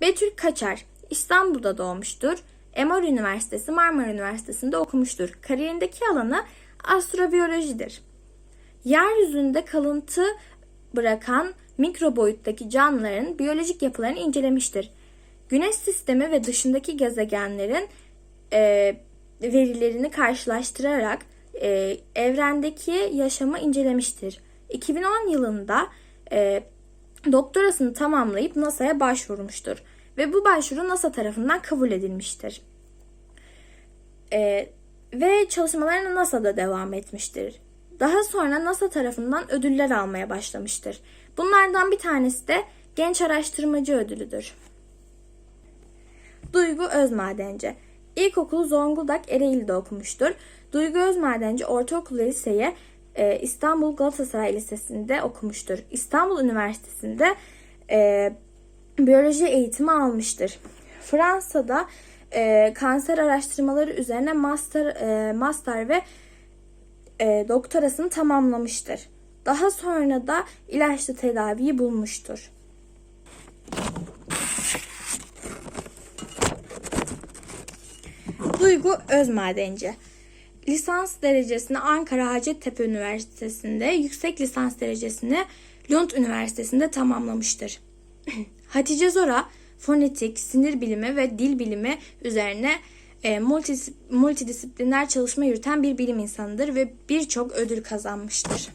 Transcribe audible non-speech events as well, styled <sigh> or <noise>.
Betül Kaçar İstanbul'da doğmuştur. Emory Üniversitesi Marmara Üniversitesi'nde okumuştur. Kariyerindeki alanı astrobiyolojidir. Yeryüzünde kalıntı bırakan mikro boyuttaki canlıların biyolojik yapılarını incelemiştir. Güneş sistemi ve dışındaki gezegenlerin e, verilerini karşılaştırarak e, evrendeki yaşamı incelemiştir. 2010 yılında e, doktorasını tamamlayıp NASA'ya başvurmuştur ve bu başvuru NASA tarafından kabul edilmiştir. E, ve çalışmalarına NASA'da devam etmiştir. Daha sonra NASA tarafından ödüller almaya başlamıştır. Bunlardan bir tanesi de Genç Araştırmacı Ödülüdür. Duygu Özmadenci İlkokulu Zonguldak Ereğli'de okumuştur. Duygu Özmadenci ortaokul liseye İstanbul Galatasaray Lisesi'nde okumuştur. İstanbul Üniversitesi'nde e, biyoloji eğitimi almıştır. Fransa'da e, kanser araştırmaları üzerine master, e, master ve e, doktorasını tamamlamıştır. Daha sonra da ilaçlı tedaviyi bulmuştur. Duygu Özmadenci Lisans derecesini Ankara Hacettepe Üniversitesi'nde, yüksek lisans derecesini Lund Üniversitesi'nde tamamlamıştır. <clears throat> Hatice Zora fonetik, sinir bilimi ve dil bilimi üzerine e, multidisipliner çalışma yürüten bir bilim insanıdır ve birçok ödül kazanmıştır.